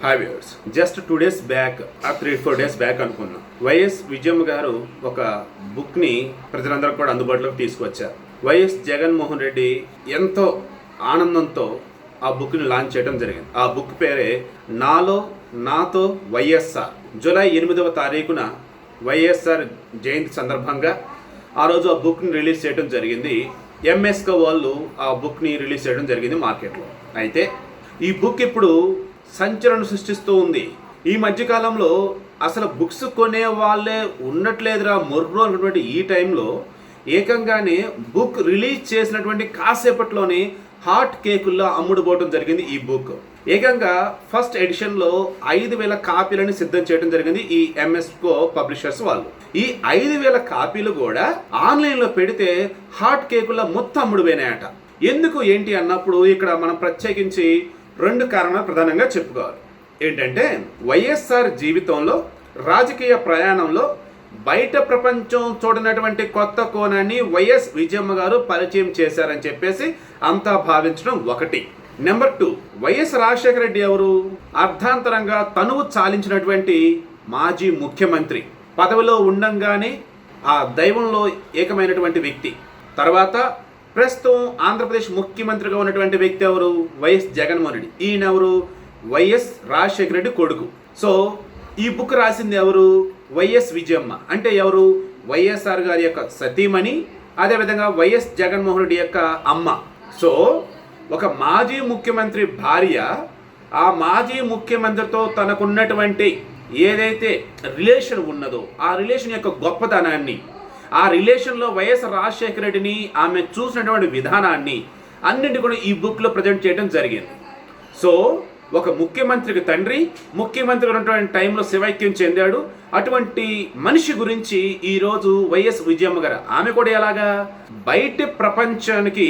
Hi viewers. Just two days back ఆ three four days back అనుకున్నాం. YS Vijayamma garu ఒక బుక్ని ప్రజలందరూ కూడా అందుబాటులోకి తీసుకొచ్చారు. వైఎస్ జగన్మోహన్ రెడ్డి ఎంతో ఆనందంతో ఆ బుక్ని లాంచ్ చేయడం జరిగింది. ఆ బుక్ పేరే నాలో నాతో వైఎస్ఆర్. జూలై ఎనిమిదవ తారీఖున వైఎస్ఆర్ జయంతి సందర్భంగా ఆ రోజు ఆ బుక్ని రిలీజ్ చేయడం జరిగింది. ఎంఎస్కో వాళ్ళు ఆ బుక్ని రిలీజ్ చేయడం జరిగింది మార్కెట్లో. అయితే ఈ బుక్ ఇప్పుడు సంచలనం సృష్టిస్తూ ఉంది. ఈ మధ్యకాలంలో అసలు బుక్స్ కొనే వాళ్ళే ఉన్నట్లేదురా మొర్రు అనుకున్నటువంటి ఈ టైంలో. ఏకంగానే బుక్ రిలీజ్ చేసినటువంటి కాసేపట్లోనే హాట్ కేకుల్లో అమ్ముడుపోవడం జరిగింది ఈ బుక్. ఏకంగా ఫస్ట్ ఎడిషన్లో ఐదు వేల కాపీలను సిద్ధం చేయడం జరిగింది ఈ ఎంఎస్కో పబ్లిషర్స్ వాళ్ళు. ఈ ఐదు వేల కాపీలు కూడా ఆన్లైన్లో పెడితే హాట్ కేకుల్లో మొత్తం అమ్ముడుపోయినాయట. ఎందుకు ఏంటి అన్నప్పుడు ఇక్కడ మనం ప్రత్యేకించి రెండు కారణాలు ప్రధానంగా చెప్పుకోవాలి. ఏంటంటే వైఎస్ఆర్ జీవితంలో రాజకీయ ప్రయాణంలో బయట ప్రపంచం చూడనటువంటి కొత్త కోణాన్ని వైఎస్ విజయమ్మ గారు పరిచయం చేశారని చెప్పేసి అంతా భావించడం ఒకటి. Number two YS Rajasekhara Reddy ఎవరు? అర్ధాంతరంగా తనువు చాలించినటువంటి మాజీ ముఖ్యమంత్రి. పదవిలో ఉండంగానే ఆ దైవంలో ఏకమైనటువంటి వ్యక్తి. తర్వాత ప్రస్తుతం ఆంధ్రప్రదేశ్ ముఖ్యమంత్రిగా ఉన్నటువంటి వ్యక్తి ఎవరు? వైఎస్ జగన్మోహన్ రెడ్డి. ఈయన ఎవరు? వైఎస్ రాజశేఖర రెడ్డి కొడుకు. సో ఈ బుక్ రాసింది ఎవరు? వైఎస్ విజయమ్మ. అంటే ఎవరు? వైఎస్ఆర్ గారి యొక్క సతీమణి అదేవిధంగా వైఎస్ జగన్మోహన్ రెడ్డి యొక్క అమ్మ. సో ఒక మాజీ ముఖ్యమంత్రి భార్య ఆ మాజీ ముఖ్యమంత్రితో తనకున్నటువంటి ఏదైతే రిలేషన్ ఉన్నదో ఆ రిలేషన్ యొక్క గొప్పతనాన్ని ఆ రిలేషన్లో వైఎస్ రాజశేఖర రెడ్డిని ఆమె చూసినటువంటి విధానాన్ని అన్నింటి కూడా ఈ బుక్లో ప్రజెంట్ చేయడం జరిగింది. సో ఒక ముఖ్యమంత్రికి తండ్రి ముఖ్యమంత్రి ఉన్నటువంటి టైంలో శివైక్యం చెందాడు. అటువంటి మనిషి గురించి ఈరోజు వైఎస్ విజయమ్మ గారు ఆమె కూడా ఎలాగా? బయట ప్రపంచానికి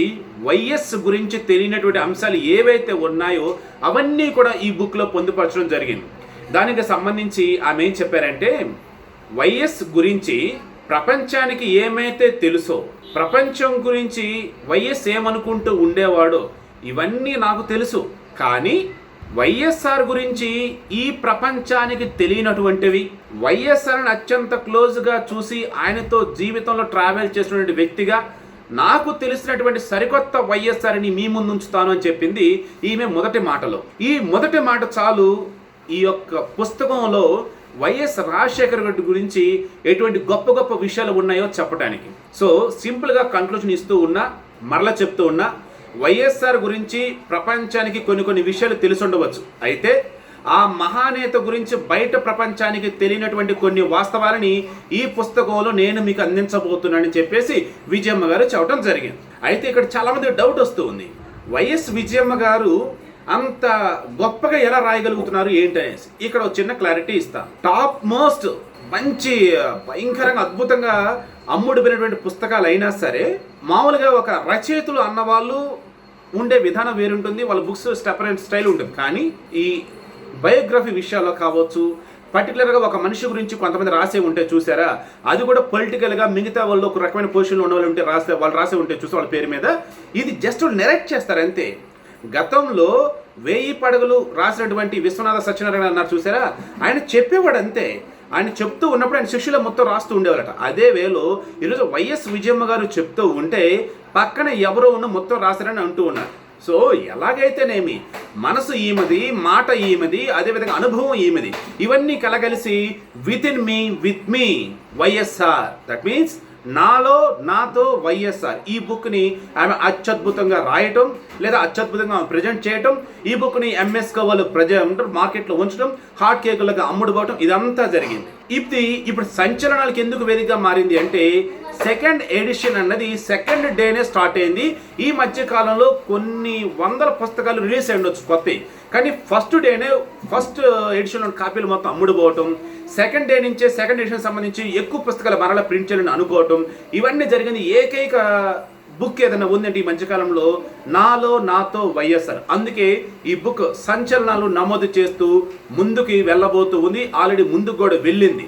వైఎస్ గురించి తెలియనటువంటి అంశాలు ఏవైతే ఉన్నాయో అవన్నీ కూడా ఈ బుక్లో పొందుపరచడం జరిగింది. దానికి సంబంధించి ఆమె ఏం చెప్పారంటే వైఎస్ గురించి ప్రపంచానికి ఏమైతే తెలుసో ప్రపంచం గురించి వైఎస్ ఏమనుకుంటూ ఉండేవాడో ఇవన్నీ నాకు తెలుసు. కానీ వైఎస్ఆర్ గురించి ఈ ప్రపంచానికి తెలియనటువంటివి వైఎస్ఆర్ని అత్యంత క్లోజ్గా చూసి ఆయనతో జీవితంలో ట్రావెల్ చేసినటువంటి వ్యక్తిగా నాకు తెలిసినటువంటి సరికొత్త వైఎస్ఆర్ని మీ ముందు ఉంచుతాను అని చెప్పింది ఈమె మొదటి మాటలో. ఈ మొదటి మాట చాలు ఈ యొక్క పుస్తకంలో వైఎస్ రాజశేఖర్ రెడ్డి గురించి ఎటువంటి గొప్ప గొప్ప విషయాలు ఉన్నాయో చెప్పడానికి సో సింపుల్గా కంక్లూజన్ ఇస్తూ ఉన్నా మరలా చెప్తూ ఉన్నా వైఎస్ఆర్ గురించి ప్రపంచానికి కొన్ని కొన్ని విషయాలు తెలిసి ఉండవచ్చు. అయితే ఆ మహానేత గురించి బయట ప్రపంచానికి తెలియనటువంటి కొన్ని వాస్తవాలని ఈ పుస్తకంలో నేను మీకు అందించబోతున్నానని చెప్పేసి విజయమ్మ గారు చెప్పడం జరిగింది. అయితే ఇక్కడ చాలామంది డౌట్ వస్తూ ఉంది. వైఎస్ విజయమ్మ గారు అంత గొప్పగా ఎలా రాయగలుగుతున్నారు ఏంటి అనేసి ఇక్కడ ఒక చిన్న క్లారిటీ ఇస్తా. టాప్ మోస్ట్ మంచి భయంకరంగా అద్భుతంగా అమ్ముడుపోయినటువంటి పుస్తకాలు అయినా సరే మామూలుగా ఒక రచయితలు అన్నవాళ్ళు ఉండే విధానం వేరుంటుంది వాళ్ళ బుక్స్ స్టెపర్ అండ్ స్టైల్ ఉంటుంది. కానీ ఈ బయోగ్రఫీ విషయాల్లో కావచ్చు పర్టికులర్గా ఒక మనిషి గురించి కొంతమంది రాసే ఉంటే చూసారా అది కూడా పొలిటికల్గా మిగతా వాళ్ళు ఒక రకమైన పొజిషన్లో ఉన్న వాళ్ళు ఉంటే రాసే వాళ్ళు రాసే ఉంటే చూసే వాళ్ళ పేరు మీద ఇది జస్ట్ నెరెక్ట్ చేస్తారు అంతే. గతంలో వేయి పడగలు రాసినటువంటి విశ్వనాథ సత్యనారాయణ అన్నారు చూసారా? ఆయన చెప్పేవాడు అంతే ఆయన చెప్తూ ఉన్నప్పుడు ఆయన శిష్యుల మొత్తం రాస్తూ ఉండేవారట. అదే వేలో ఈరోజు వైఎస్ విజయమ్మ గారు చెప్తూ ఉంటే పక్కన ఎవరో ఉన్న మొత్తం రాశారని అంటూ ఉన్నారు. సో ఎలాగైతేనేమి? మనసు ఈమెది మాట ఈమెది అదేవిధంగా అనుభవం ఈమెది. ఇవన్నీ కలగలిసి within me with me YSR that means నాలో నాతో వైఎస్ఆర్. ఈ బుక్ని ఆమె అత్యద్భుతంగా రాయటం లేదా అత్యద్భుతంగా ఆమె ప్రజెంట్ చేయటం ఈ బుక్ని ఎంఎస్కో వాళ్ళు ప్రజెంట్ మార్కెట్లో ఉంచడం హాట్ కేకులకు అమ్ముడుపోవటం ఇదంతా జరిగింది. ఇది ఇప్పుడు సంచలనాలకు ఎందుకు వేదికగా మారింది అంటే సెకండ్ ఎడిషన్ అన్నది సెకండ్ డేనే స్టార్ట్ అయింది. ఈ మధ్య కాలంలో కొన్ని వందల పుస్తకాలు రిలీజ్ అయి ఉండొచ్చు కొత్తవి. కానీ ఫస్ట్ డేనే ఫస్ట్ ఎడిషన్లో కాపీలు మొత్తం అమ్ముడుపోవటం సెకండ్ డే నుంచే సెకండ్ ఎడిషన్ సంబంధించి ఎక్కువ పుస్తకాలు మరలా ప్రింట్ చేయాలని అనుకోవటం ఇవన్నీ జరిగింది. ఏకైక బుక్ ఏదైనా ఉందంటే ఈ మధ్యకాలంలో నాలో నాతో వైఎస్ఆర్. అందుకే ఈ బుక్ సంచలనాలు నమోదు చేస్తూ ముందుకి వెళ్ళబోతూ ఉంది. ఆల్రెడీ ముందుకు కూడా వెళ్ళింది.